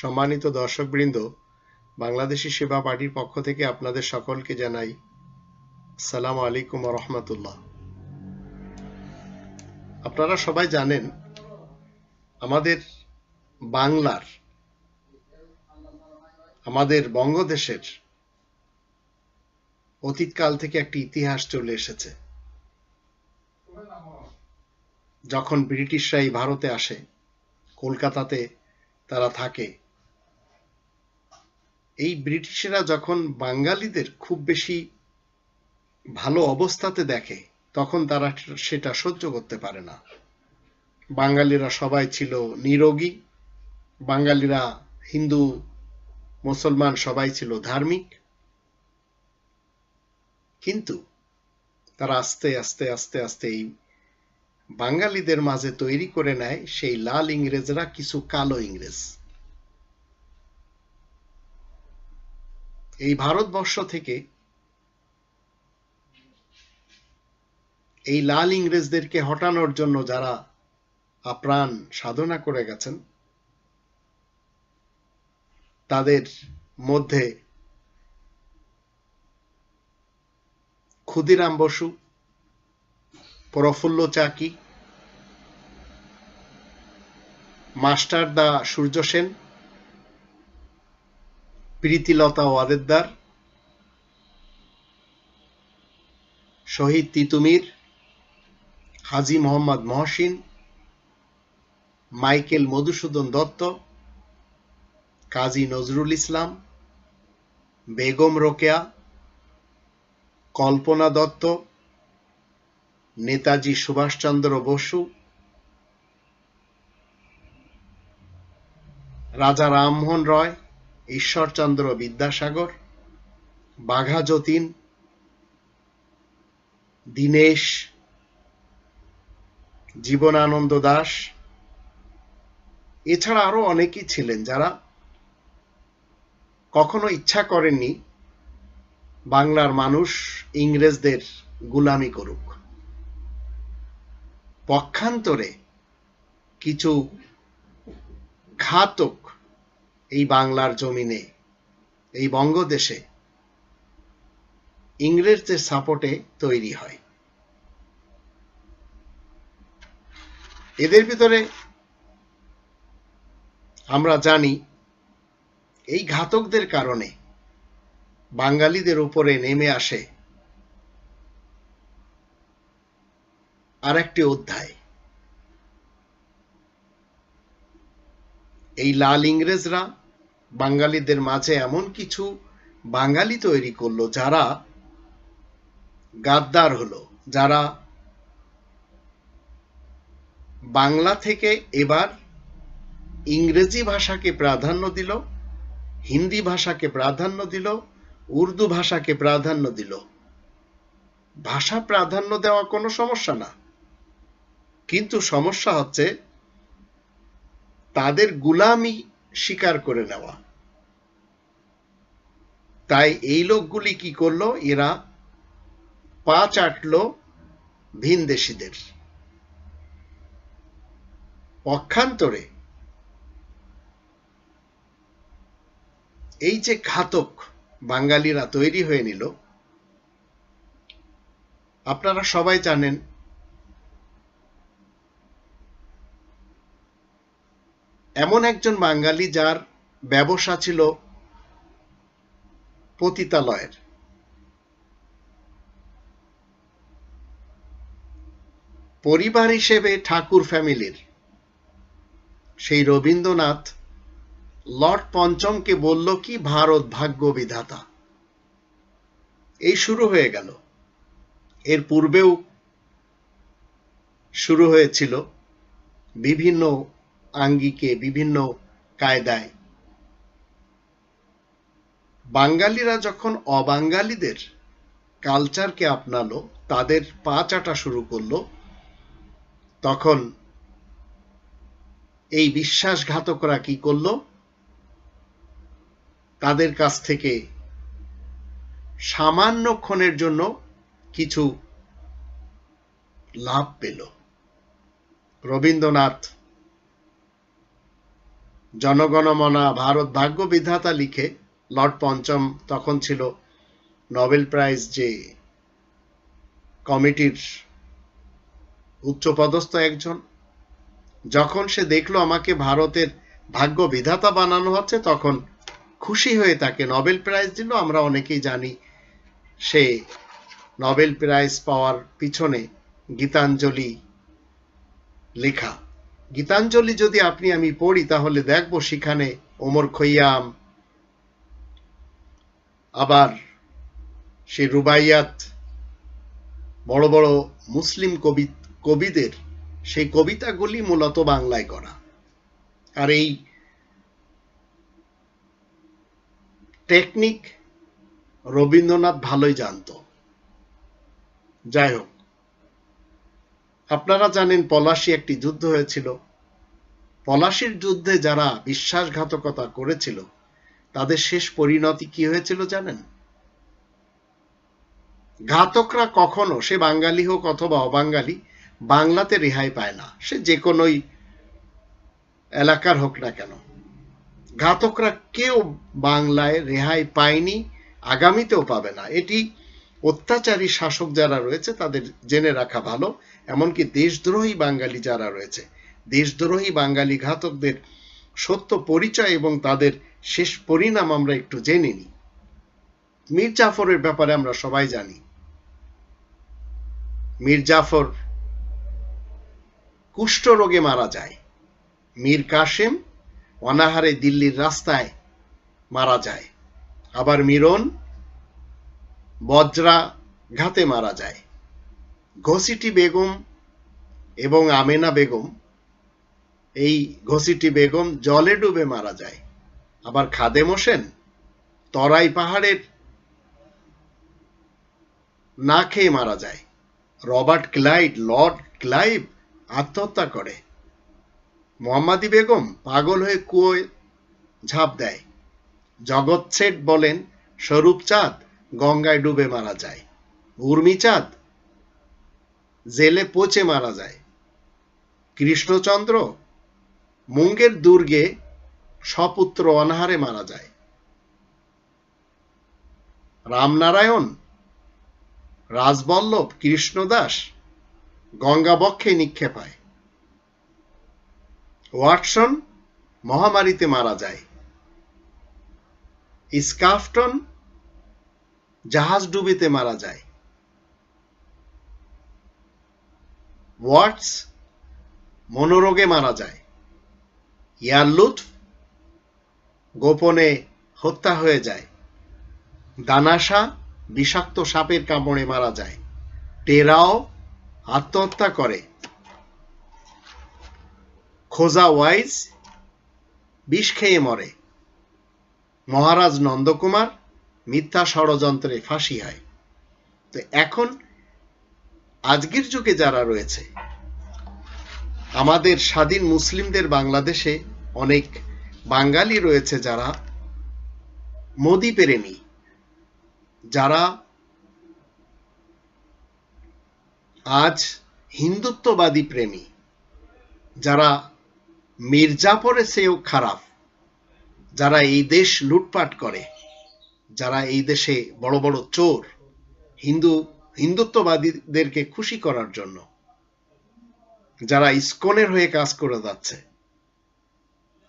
সম্মানিত দর্শকবৃন্দ, বাংলাদেশি সেবা পার্টির পক্ষ থেকে আপনাদের সকলকে জানাই সালাম আলাইকুম রহমতুল্লাহ। আপনারা সবাই জানেন, আমাদের বাংলার, আমাদের বঙ্গদেশের অতীতকাল থেকে একটি ইতিহাস চলে এসেছে। যখন ব্রিটিশরা এই ভারতে আসে, কলকাতাতে তারা থাকে এই ব্রিটিশরা যখন বাঙালিদের খুব বেশি ভালো অবস্থাতে দেখে, তখন তারা সেটা সহ্য করতে পারে না। বাঙালিরা সবাই ছিল নিরোগী, বাঙালিরা হিন্দু, মুসলমান সবাই ছিল ধার্মিক। কিন্তু তারা আস্তে আস্তে আস্তে আস্তে এই বাঙালিদের মাঝে তৈরি করে নেয় সেই লাল ইংরেজরা কিছু কালো ইংরেজ। এই ভারতবর্ষ থেকে এই লাল ইংরেজদেরকে হটানোর জন্য যারা আপ্রাণ সাধনা করে গেছেন, তাদের মধ্যে ক্ষুদিরাম বসু, প্রফুল্ল চাকি মাস্টার দা সূর্য সেন প্রীতিলতা ওয়াদেদার, শহীদ তিতুমির, হাজি মোহাম্মদ মহসিন, মাইকেল মধুসূদন দত্ত, কাজী নজরুল ইসলাম, বেগম রোকেয়া, কল্পনা দত্ত, নেতাজি সুভাষচন্দ্র বসু, রাজা রামমোহন রয় ঈশ্বরচন্দ্র বিদ্যাসাগর, বাঘা যতীন, দীনেশ, জীবনানন্দ দাস, এছাড়া আরও অনেকেই ছিলেন যারা কখনো ইচ্ছা করেননি বাংলার মানুষ ইংরেজদের গুলামি করুক। পক্ষান্তরে কিছু ঘাতক এই বাংলার জমিনে, এই বঙ্গদেশে ইংরেজদের সাপোর্টে তৈরি হয়। এদের ভিতরে আমরা জানি, এই ঘাতকদের কারণে বাঙালিদের উপরে নেমে আসে আর একটি অধ্যায়। এই লাল ইংরেজরা বাঙালিদের মাঝে এমন কিছু বাঙালি তৈরি করল যারা গাদ্দার হলো, যারা বাংলা থেকে এবার ইংরেজি ভাষাকে প্রাধান্য দিল, হিন্দি ভাষাকে প্রাধান্য দিল, উর্দু ভাষাকে প্রাধান্য দিল। ভাষা প্রাধান্য দেওয়া কোনো সমস্যা না। কিন্তু সমস্যা হচ্ছে তাদের গুলামি স্বীকার করে নেওয়া। তাই এই লোকগুলি কি করল? এরা পা চাটলো ভিনদেশীদের। পক্ষান্তরে এই যে ঘাতক বাঙালিরা তৈরি হয়ে নিল, আপনারা সবাই জানেন এমন একজন বাঙালি যার ব্যবসা ছিল পতিতালয়ের। পরিবার হিসেবে ঠাকুর ফ্যামিলির। সেই রবীন্দ্রনাথ লর্ড পঞ্চমকে বলল, কি ভারত ভাগ্য বিধাতা। এই শুরু হয়ে গেল। এর পূর্বেও শুরু হয়েছিল বিভিন্ন আঙ্গিকে বিভিন্ন কায়দায়। বাঙালিরা যখন অবাঙ্গালিদের কালচারকে আপনালো, তাদের পা চাটা শুরু করল, তখন এই বিশ্বাসঘাতকরা কি করল? তাদের কাছ থেকে সামান্য ক্ষণের জন্য কিছু লাভ পেল। রবীন্দ্রনাথ জনগণমনা ভারত ভাগ্য বিধাতা লিখে লর্ড পঞ্চম তখন ছিল নোবেল প্রাইজ যে কমিটির উচ্চপদস্থ একজন। যখন সে দেখল আমাকে ভারতের ভাগ্য বিধাতা বানানো হচ্ছে, তখন খুশি হয়ে তাকে নোবেল প্রাইজ দিল। আমরা অনেকেই জানি সে নোবেল প্রাইজ পাওয়ার পিছনে গীতাঞ্জলি লেখা। গীতাঞ্জলি যদি আপনি আমি পড়ি, তাহলে দেখব সেখানে ওমর খৈয়াম, আবার সে রুবাইয়াত, বড় বড় মুসলিম কবি কবিদের, সেই কবিতাগুলি মূলত বাংলায় করা। আর এই টেকনিক রবীন্দ্রনাথ ভালোই জানত। যাই হোক আপনারা জানেন পলাশি একটি যুদ্ধ হয়েছিল। পলাশির যুদ্ধে যারা বিশ্বাসঘাতকতা করেছিল, তাদের শেষ পরিণতি কি হয়েছিল জানেন? ঘাতকরা কখনো সে বাঙালি হোক অথবা অবাঙালি, বাংলাতে রেহাই পায় না। সে যে কোনোই এলাকার হোক না কেন। ঘাতকরা কেউ বাংলায় রেহাই পায়নি, আগামীতেও পাবে না। এটি অত্যাচারী শাসক যারা রয়েছে তাদের জেনে রাখা ভালো, এমনকি দেশদ্রোহী বাঙালি যারা রয়েছে। দেশদ্রোহী বাঙালি ঘাতকদের সত্য পরিচয় এবং তাদের শেষ পরিণাম আমরা একটু জেনে নিই। মীর জাফরের ব্যাপারে আমরা সবাই জানি। মীর জাফর কুষ্ঠ রোগে মারা যায়। মীর কাশেম অনাহারে দিল্লির রাস্তায় মারা যায়। আবার মিরন বজ্রা ঘাতে মারা যায়। ঘসিটি বেগম এবং আমেনা বেগম, এই ঘসিটি বেগম জলে ডুবে মারা যায়। আবার খাদেম হোসেন তরাই পাহাড়ের না খেয়ে মারা যায়। রবার্ট ক্লাইড লর্ড ক্লাইভ আত্মহত্যা করে। মোহাম্মদী বেগম পাগল হয়ে কুয়োয় ঝাঁপ দেয়। জগৎ শেঠ বলেন স্বরূপ চাঁদ গঙ্গায় ডুবে মারা যায়। উর্মিচাঁদ জেলে পচে মারা যায়। কৃষ্ণচন্দ্র মুঙ্গের দুর্গে সপুত্র অনাহারে মারা যায়। রামনারায়ণ, রাজবল্লভ, কৃষ্ণদাস গঙ্গাবক্ষে নিক্ষেপ হয়। ওয়াটসন মহামারীতে মারা যায়। স্কাফটন জাহাজ ডুবিতে মারা যায়। ওয়াটস মনোরোগে মারা যায়। ইয়ারলুৎফ গোপনে হত্যা হয়ে যায়। দানাশা বিষাক্ত সাপের কামড়ে মারা যায়। টেরাও আত্মহত্যা করে। খোজা ওয়াইজ বিষ খেয়ে মরে। মহারাজ নন্দকুমার মিথ্যা ষড়যন্ত্রে ফাঁসি হয়। তো এখন আজকের যুগে যারা রয়েছে, আমাদের স্বাধীন মুসলিমদের বাংলাদেশে অনেক বাঙালি রয়েছে যারা মোদি প্রেমী, যারা আজ হিন্দুত্ববাদী প্রেমী, যারা মির্জাফরের চেয়েও খারাপ, যারা এই দেশ লুটপাট করে। যারা এই দেশে বড় বড় চোর, হিন্দু, হিন্দুত্ববাদীদেরকে খুশি করার জন্য, যারা ইস্কনের হয়ে কাজ করে যাচ্ছে,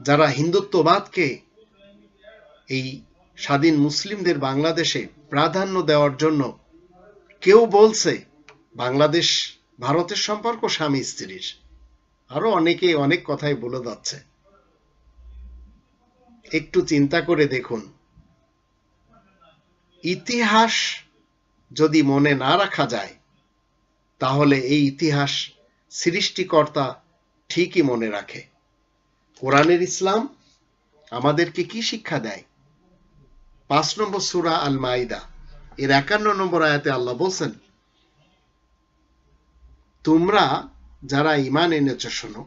যারা হিন্দুত্ববাদকে এই স্বাধীন মুসলিমদের বাংলাদেশে প্রাধান্য দেওয়ার জন্য কেউ বলছে, বাংলাদেশ ভারতের সম্পর্ক স্বামী স্ত্রীর। আরও অনেকে অনেক কথাই বলে যাচ্ছে। একটু চিন্তা করে দেখুন। ইতিহাস যদি মনে না রাখা যায়, তাহলে এই ইতিহাস সৃষ্টিকর্তা ঠিকই মনে রাখে। কোরআনের ইসলাম আমাদেরকে কি শিক্ষা দেয়? পাঁচ নম্বর সুরা আল মাইদা এর একান্ন নম্বর আয়াতে আল্লাহ বলছেন, তোমরা যারা ইমান এনেছ শোনো,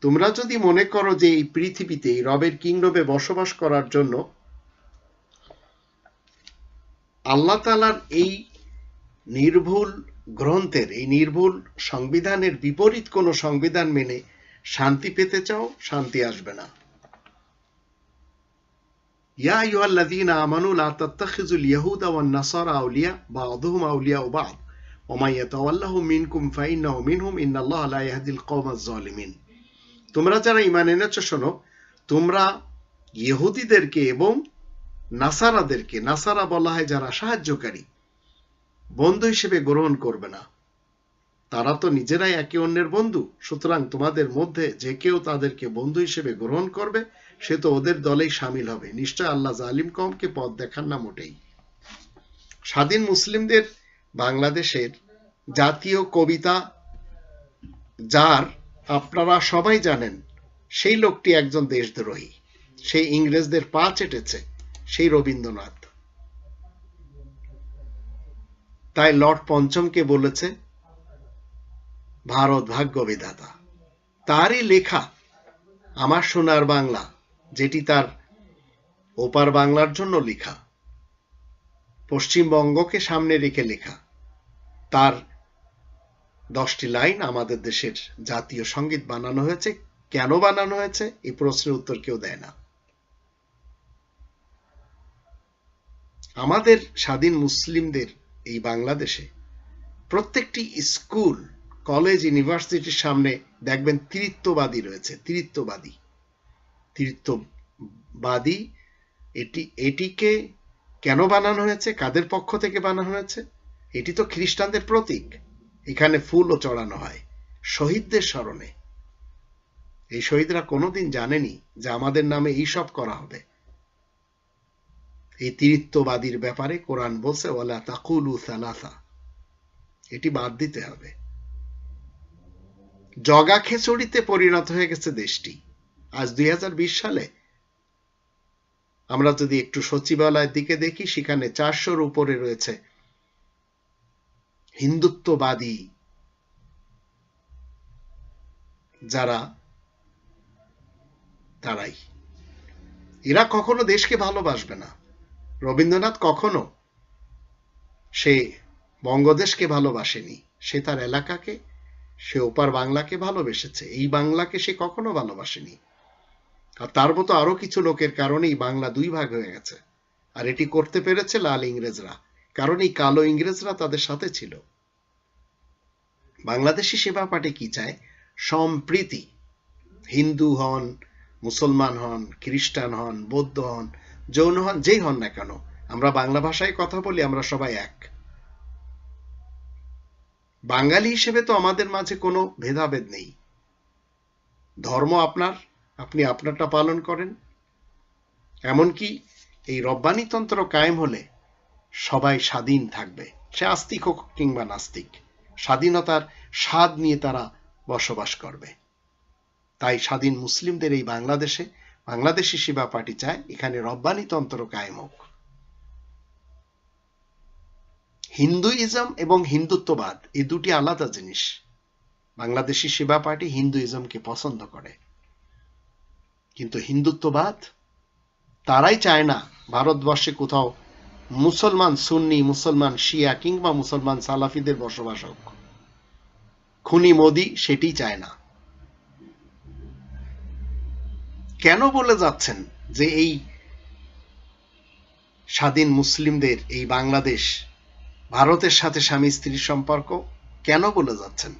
তোমরা যদি মনে করো যে এই পৃথিবীতে রবের কিংডমে বসবাস করার জন্য আল্লাহ তালার এই নির্ভুল গ্রন্থের, এই নির্ভুল সংবিধানের বিপরীত কোনো সংবিধান মেনে শান্তি পেতে চাও, শান্তি আসবে না। ইয়া আইয়ুহাল্লাযীনা আমানু লা তাত্তাখিযুল ইয়াহুদা ওয়ান নাসারা আউলিয়া, বা'দুহুম আউলিয়াউ বা'দ। ওয়া মান ইয়াতাওয়াল্লাহুম মিনকুম ফাইন্নাহু মিনহুম ইন্নাল্লাহা লা ইয়াহদিল কওমাজ জালিমিন তোমরা যারা ঈমান এনেছো, শোনো, তোমরা ইহুদিদেরকে এবং নাসারাদেরকে, নাসারা বলা হয় যারা সাহায্যকারী, বন্ধু হিসেবে গ্রহণ করবে না। তারা তো নিজেরাই একে অন্যের বন্ধু, সুতরাং তোমাদের মধ্যে যে কেউ তাদেরকে বন্ধু হিসেবে গ্রহণ করবে, সে তো ওদের দলেই সামিল হবে। নিশ্চয় আল্লাহ জালিম কমকে পথ দেখান না মোটেই। স্বাধীন মুসলিমদের বাংলাদেশের জাতীয় কবিতা যার আপনারা সবাই জানেন, সেই লোকটি একজন দেশদ্রোহী। সেই ইংরেজদের পা চেটেছে। রবীন্দ্রনাথ। তাই লর্ড পঞ্চমকে বলেছে, ভারত ভাগ্য বিধাতা। তারই লেখা আমার সোনার বাংলা, যেটি তার ওপার বাংলার জন্য লেখা, পশ্চিমবঙ্গকে সামনে রেখে লেখা, তার দশটি লাইন আমাদের দেশের জাতীয় সংগীত বানানো হয়েছে। কেন বানানো হয়েছে? এই প্রশ্নের উত্তর কেউ দেয় না। আমাদের স্বাধীন মুসলিমদের এই বাংলাদেশে প্রত্যেকটি স্কুল, কলেজ, ইউনিভার্সিটির সামনে দেখবেন তৃত্ববাদী রয়েছে তৃত্ববাদী তৃত্ববাদী এটি, এটিকে কেন বানানো হয়েছে? কাদের পক্ষ থেকে বানানো হয়েছে? এটি তো খ্রিস্টানদের প্রতীক। এখানে ফুলও চড়ানো হয় শহীদদের স্মরণে। এই শহীদরা কোনোদিন জানেনি যে আমাদের নামে এইসব করা হবে। এই তিরিত্ববাদীর ব্যাপারে কোরআন বলছে ওলা তাকুলু সালাসা। এটি বাদ দিতে হবে। জগা খেচড়িতে পরিণত হয়ে গেছে দেশটি। আজ দুই হাজার বিশ সালে আমরা যদি একটু সচিবালয়ের দিকে দেখি, সেখানে চারশোর উপরে রয়েছে হিন্দুত্ববাদী যারা, তারাই। এরা কখনো দেশকে ভালোবাসবে না। রবীন্দ্রনাথ কখনো সে বঙ্গদেশকে ভালোবাসেনি, সে তার এলাকাকে, সে ওপার বাংলাকে ভালোবেসেছে, এই বাংলাকে সে কখনো ভালোবাসেনি। আর তার মতো আরও কিছু লোকের কারণেই বাংলা দুই ভাগ হয়ে গেছে। আর এটি করতে পেরেছে লাল ইংরেজরা, কারণ এই কালো ইংরেজরা তাদের সাথে ছিল। বাংলাদেশি সেবা পার্টি কি চায়? সম্প্রীতি। হিন্দু হন, মুসলমান হন, খ্রিস্টান হন, বৌদ্ধ হন যৌন হন, যেই হন না কেন, আমরা বাংলা ভাষায় কথা বলি, আমরা সবাই এক। বাঙালি হিসেবে তো আমাদের মাঝে কোনো ভেদাভেদ নেই। ধর্ম আপনার, আপনি আপনারটা পালন করেন। এমনকি এই রব্বানিতন্ত্র কায়েম হলে সবাই স্বাধীন থাকবে, সে আস্তিক হোক কিংবা নাস্তিক। স্বাধীনতার স্বাদ নিয়ে তারা বসবাস করবে। তাই স্বাধীন মুসলিমদের এই বাংলাদেশে বাংলাদেশি সেবা পার্টি চায় এখানে রব্বানিতন্ত্র কায়েম হোক। হিন্দুইজম এবং হিন্দুত্ববাদ, এই দুটি আলাদা জিনিস। বাংলাদেশি সেবা পার্টি হিন্দুইজমকে পছন্দ করে। কিন্তু হিন্দুত্ববাদ, তারাই চায় না ভারতবর্ষে কোথাও মুসলমান সুন্নি, মুসলমান শিয়া কিংবা মুসলমান সালাফিদের বসবাস হোক। খুনি মোদি সেটি চায় না। কেন বলে যাচ্ছেন যে এই স্বাধীন মুসলিমদের এই বাংলাদেশ ভারতের সাথে স্বামী স্ত্রীর সম্পর্ক কেন বলে যাচ্ছেন?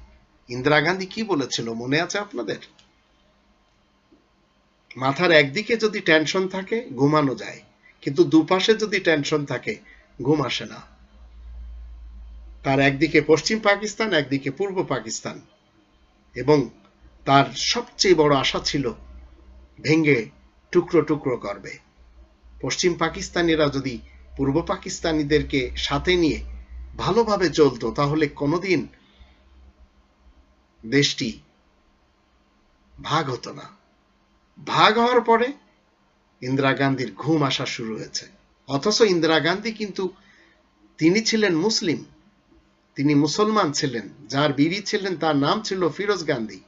ইন্দিরা গান্ধী কি বলেছিল? মনে আছে আপনাদের? মাথার একদিকে যদি টেনশন থাকে, ঘুমানো যায়। কিন্তু দুপাশে যদি টেনশন থাকে, ঘুম আসে না। তার একদিকে পশ্চিম পাকিস্তান, একদিকে পূর্ব পাকিস্তান। এবং তার সবচেয়ে বড় আশা ছিল ভেঙ্গে টুকরো টুকরো করবে। পশ্চিম পাকিস্তানিরা যদি পূর্ব পাকিস্তানিদেরকে সাথে নিয়ে ভালোভাবে চলতো, তাহলে কোনোদিন দেশটি ভাগ হতো না। ভাগ হওয়ার পরে ইন্দিরা গান্ধীর ঘুম আসা শুরু হয়েছে। অথচ ইন্দিরা গান্ধী কিন্তু তিনি ছিলেন মুসলিম, তিনি মুসলমান ছিলেন, যার বিবি ছিলেন, তার নাম ছিল ফিরোজ গান্ধী।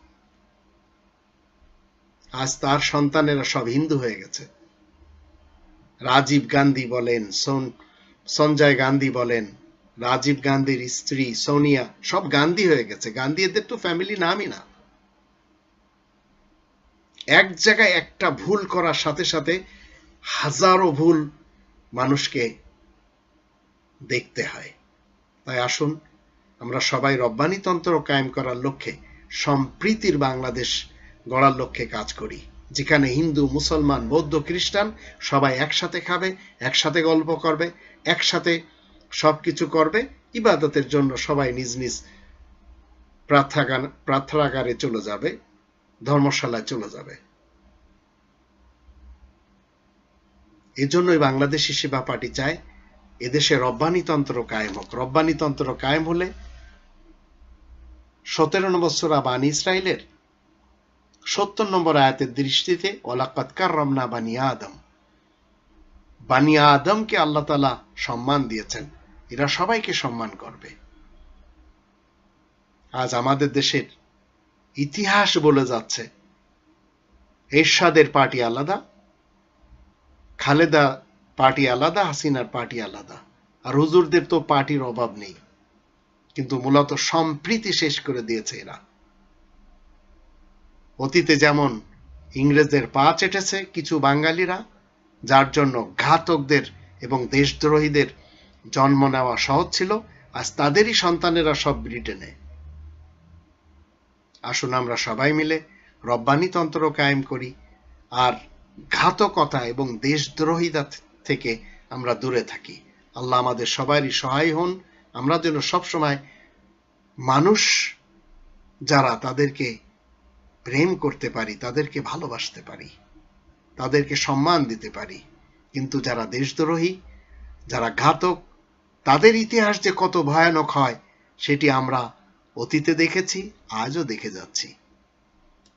আজ তার সন্তানেরা সব হিন্দু হয়ে গেছে। রাজীব গান্ধী বলেন সঞ্জয় গান্ধী বলেন, রাজীব গান্ধীর স্ত্রী সোনিয়া, সব গান্ধী হয়ে গেছে। গান্ধী এদের তো ফ্যামিলি নামই না। এক জায়গায় একটা ভুল করার সাথে সাথে হাজারো ভুল মানুষকে দেখতে হয়। তাই আসুন, আমরা সবাই রব্বানি তন্ত্র কায়েম করার লক্ষ্যে সম্প্রীতির বাংলাদেশ গড়ার লক্ষ্যে কাজ করি। যেখানে হিন্দু, মুসলমান, বৌদ্ধ, খ্রিস্টান সবাই একসাথে খাবে, একসাথে গল্প করবে, একসাথে সবকিছু করবে, ইবাদতের জন্য সবাই নিজ নিজ প্রার্থাগান প্রার্থনাগারে চলে যাবে, ধর্মশালায় চলে যাবে। এজন্যই বাংলাদেশি সেবা পার্টি চায়, এদেশে রব্বানিতন্ত্র কায়েম হোক। রব্বানিতন্ত্র কায়েম হলে সতেরো নম্বর সোরা বানি ইসরায়েলের সত্তর নম্বর আয়াতের দৃষ্টিতে ওলাকাতকার রমনা বানিয়া আদম। বানিয়া আদমকে আল্লাহ তালা সম্মান দিয়েছেন। এরা সবাইকে সম্মান করবে। আজ আমাদের দেশের ইতিহাস বলে যাচ্ছে, এরশাদের পার্টি আলাদা, খালেদা পার্টি আলাদা, হাসিনার পার্টি আলাদা। আর হুজুরদের তো পার্টির অভাব নেই। কিন্তু মূলত সম্প্রীতি শেষ করে দিয়েছে এরা। অতীতে যেমন ইংরেজদের পা চেটেছে কিছু বাঙালিরা, যার জন্য ঘাতকদের এবং দেশদ্রোহীদের জন্ম নেওয়া সহজ ছিল, আজ তাদেরই সন্তানেরা সব ব্রিটেনে। আসুন আমরা সবাই মিলে রব্বানিতন্ত্র কায়েম করি, আর ঘাতকতা এবং দেশদ্রোহিতা থেকে আমরা দূরে থাকি। আল্লাহ আমাদের সবারই সহায় হন, আমরা যেন সবসময় মানুষ যারা তাদেরকে প্রেম করতে পারি, তাদেরকে ভালোবাসতে পারি, তাদেরকে সম্মান দিতে পারি। কিন্তু যারা দেশদ্রোহী, যারা ঘাতক, তাদের ইতিহাস যে কত ভয়ানক হয়, সেটি আমরা অতীতে দেখেছি, আজও দেখে যাচ্ছি।